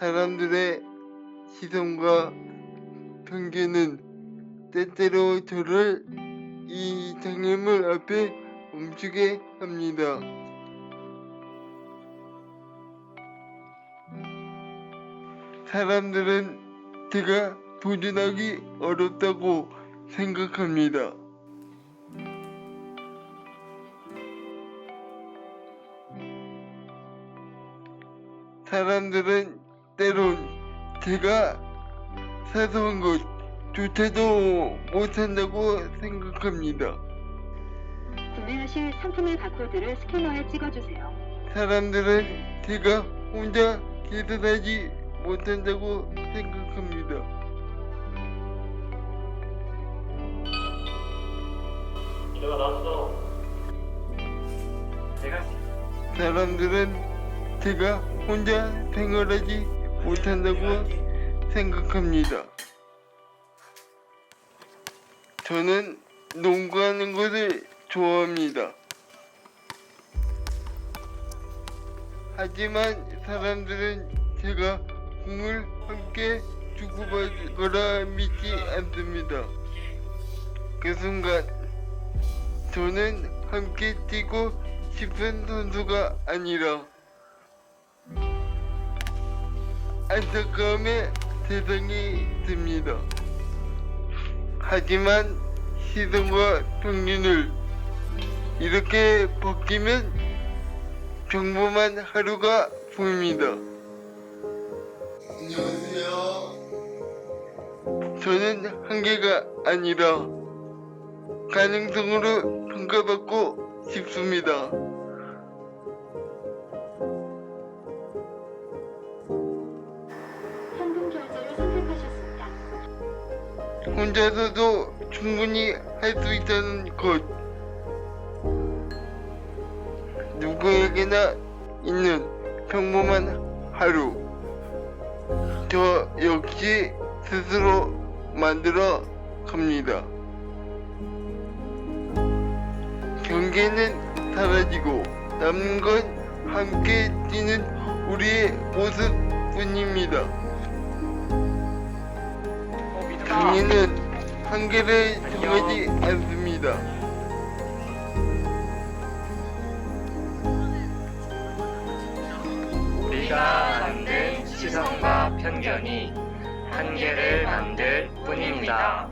사람들의 시선과 편견은 때때로 저를 이 장애물 앞에 멈추게 합니다. 사람들은 제가 도전하기 어렵다고 생각합니다. 사람들은 때론 제가 사소한 것조차도 못한다고 생각합니다. 구매하실 상품의 바코드를 스캐너에 찍어주세요. 사람들은 제가 혼자 계산하지 못한다고 생각합니다. 내가 나왔어. 내가 사람들은 제가 혼자 생활하지 못한다고 생각합니다. 저는 농구하는 것을 좋아합니다. 하지만 사람들은 제가 공을 함께 주고받을 거라 믿지 않습니다. 그 순간 저는 함께 뛰고 싶은 선수가 아니라 안타까움의 세상이 듭니다. 하지만 시선과 평균을 이렇게 바뀌면 평범한 하루가 보입니다. 안녕하세요. 저는 한계가 아니라 가능성으로 평가받고 싶습니다. 혼자서도 충분히 할 수 있다는 것. 누구에게나 있는 평범한 하루. 저 역시 스스로 만들어 갑니다. 경계는 사라지고 남는 건 함께 뛰는 우리의 모습뿐입니다. 경계는 한계를 정하지 않습니다. 우리가 만든 시선과 편견이 한계를 만들 뿐입니다.